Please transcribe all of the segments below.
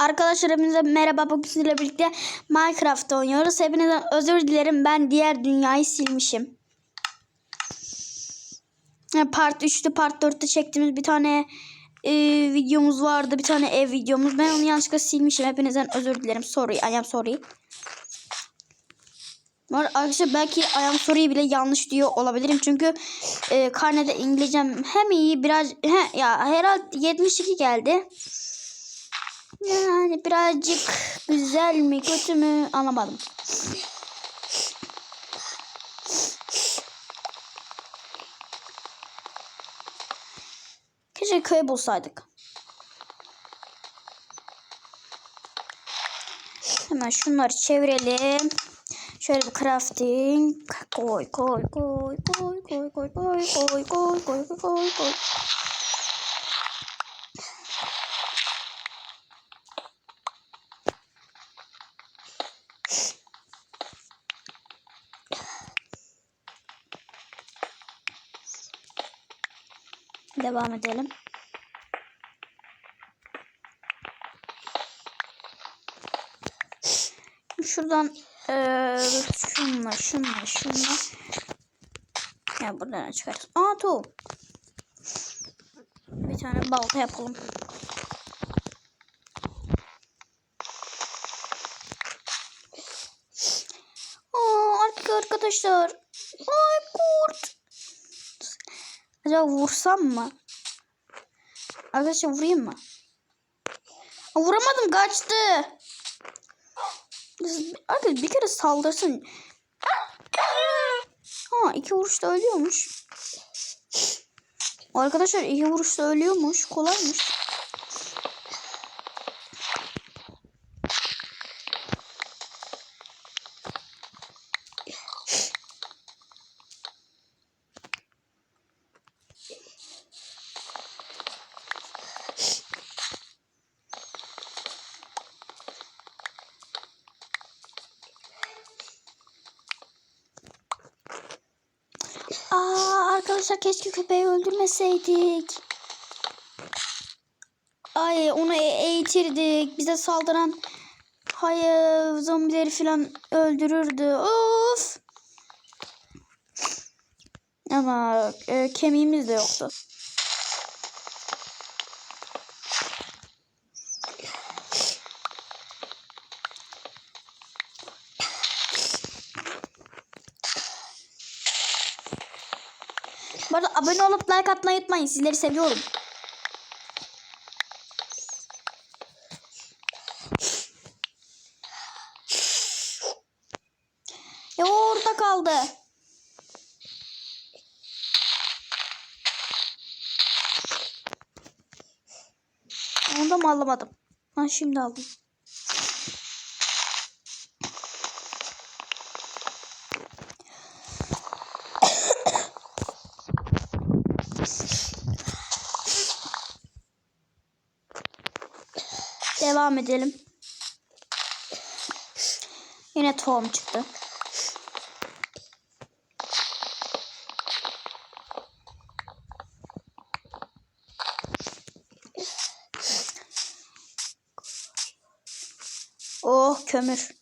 Arkadaşlar hepinize merhaba. Bugün sizinle birlikte Minecraft oynuyoruz. Hepinizden özür dilerim. Ben diğer dünyayı silmişim. Part 3'te part 4'te çektiğimiz bir tane e, videomuz vardı. Bir tane ev videomuz. Ben onu yanlışlıkla silmişim. Hepinizden özür dilerim. Sorry. I am sorry. Arkadaşlar belki I am sorry bile yanlış diyor olabilirim. Çünkü e, karnede İngilizcem hem iyi biraz he, ya herhalde 72 geldi. Yani birazcık güzel mi kötü mü anlamadım. Keşke köy bulsaydık. Hemen şunları çevirelim. Şöyle bir crafting. Koy koy koy koy koy koy koy koy koy koy koy koy Devam edelim. Şuradan eee şunla şunla şunla. Ya buradan çıkarız. Aa tohum. Bir tane balta yapalım. Aa arkadaşlar. Ay kurt. Acaba vursam mı? Arkadaşlar vurayım mı? Aa, vuramadım kaçtı. Arkadaşlar bir kere saldırsın. Ha iki vuruşta ölüyormuş. Arkadaşlar iki vuruşta ölüyormuş. Kolaymış. Aa arkadaşlar keşke köpeği öldürmeseydik. Ay onu e- eğitirdik. Bize saldıran hayır zombileri falan öldürürdü. Of. Ama e, kemiğimiz de yoktu. Bu arada abone olup like atmayı unutmayın. Sizleri seviyorum. Ya orada kaldı. Onu da mı alamadım? Ha şimdi aldım. Devam edelim. Yine tohum çıktı. Oh kömür.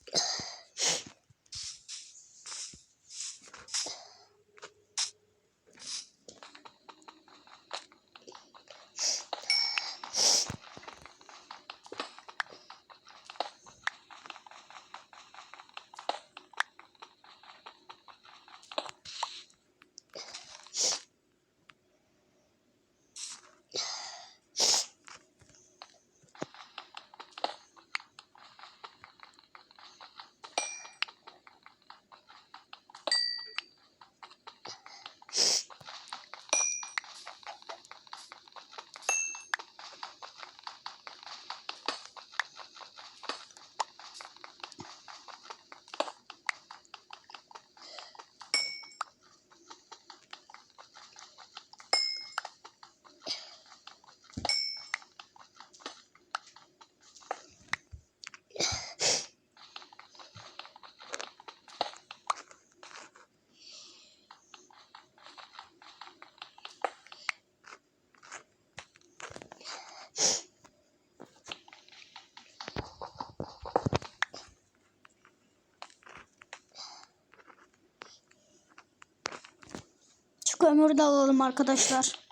Kömür de alalım arkadaşlar.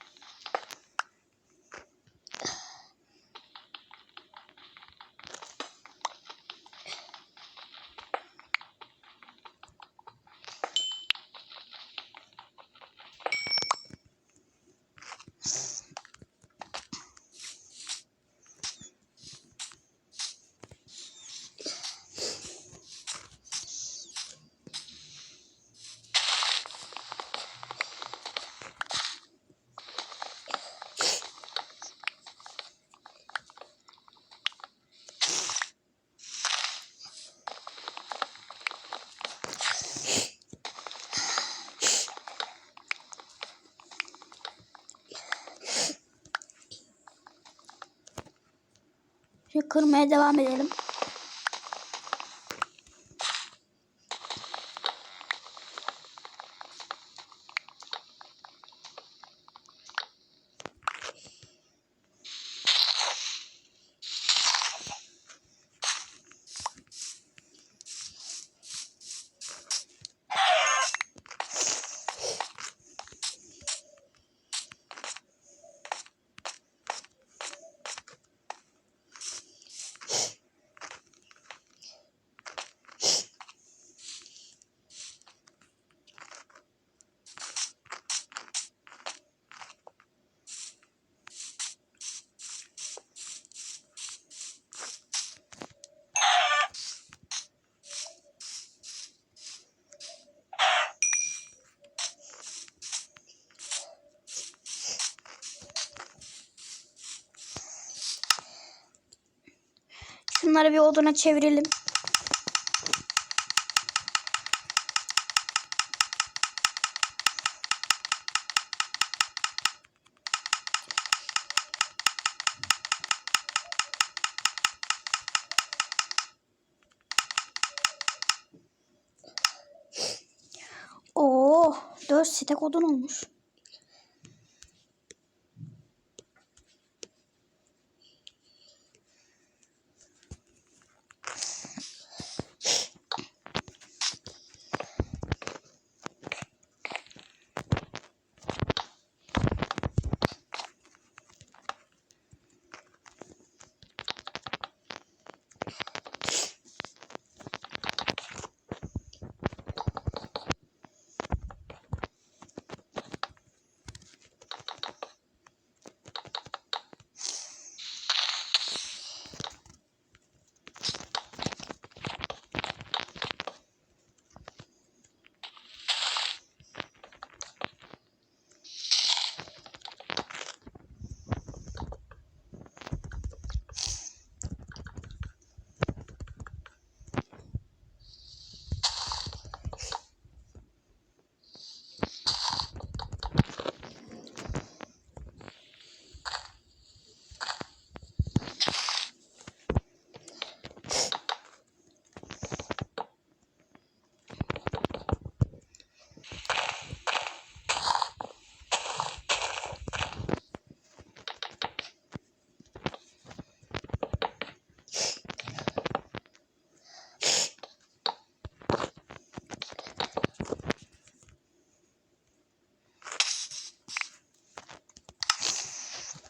Kırmaya devam edelim. Şunları bir oduna çevirelim. Oo, 4 stek odun olmuş.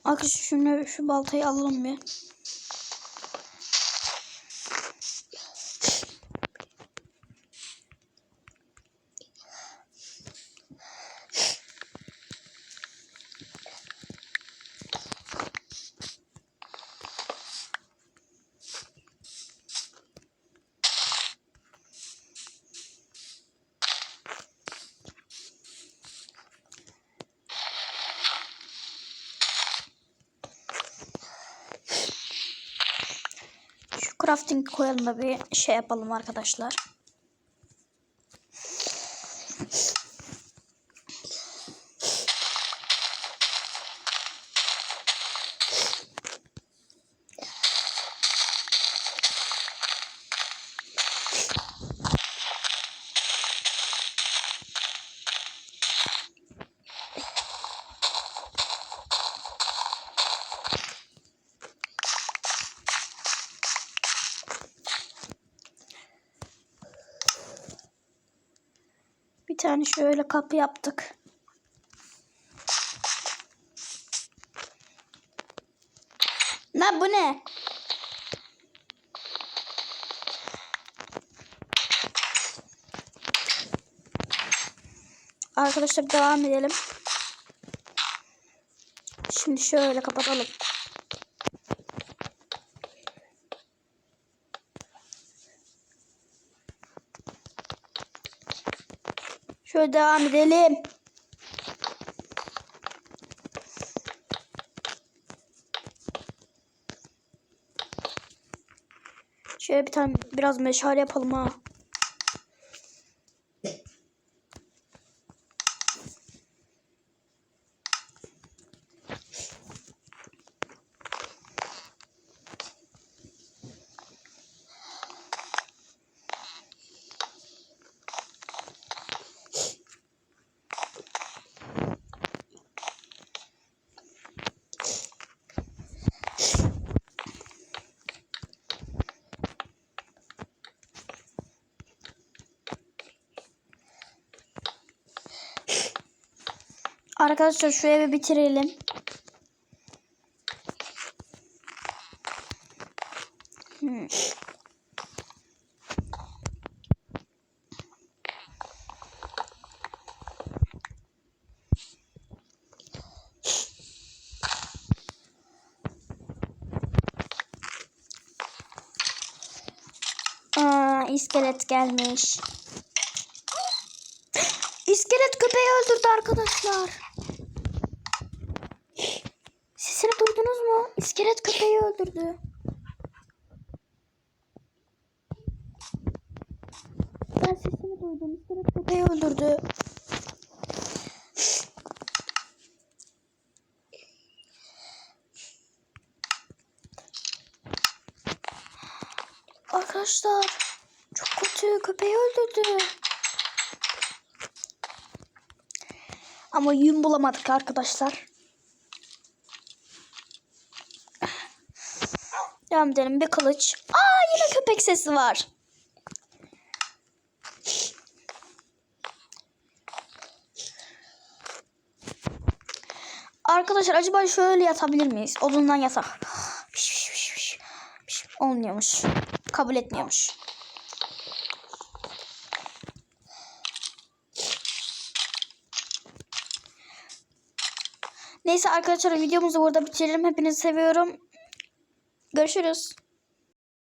Arkadaşlar şunu şu baltayı alalım bir. Şu crafting koyalım da bir şey yapalım arkadaşlar. tane şöyle kapı yaptık. Lan bu ne? Arkadaşlar devam edelim. Şimdi şöyle kapatalım. Şöyle devam edelim. Şöyle bir tane biraz meşale yapalım ha. Arkadaşlar şu evi bitirelim. Hmm. İskelet gelmiş. İskelet köpeği öldürdü arkadaşlar. Sesini duydunuz mu? İskelet köpeği öldürdü. Ben sesini duydum. İskelet köpeği öldürdü. Arkadaşlar çok kötü köpeği öldürdü. Ama yün bulamadık arkadaşlar. Devam edelim. Bir kılıç. Aa yine köpek sesi var. Arkadaşlar acaba şöyle yatabilir miyiz? Odundan yatak. Olmuyormuş. Kabul etmiyormuş. Neyse arkadaşlar videomuzu burada bitirelim. Hepinizi seviyorum. Görüşürüz.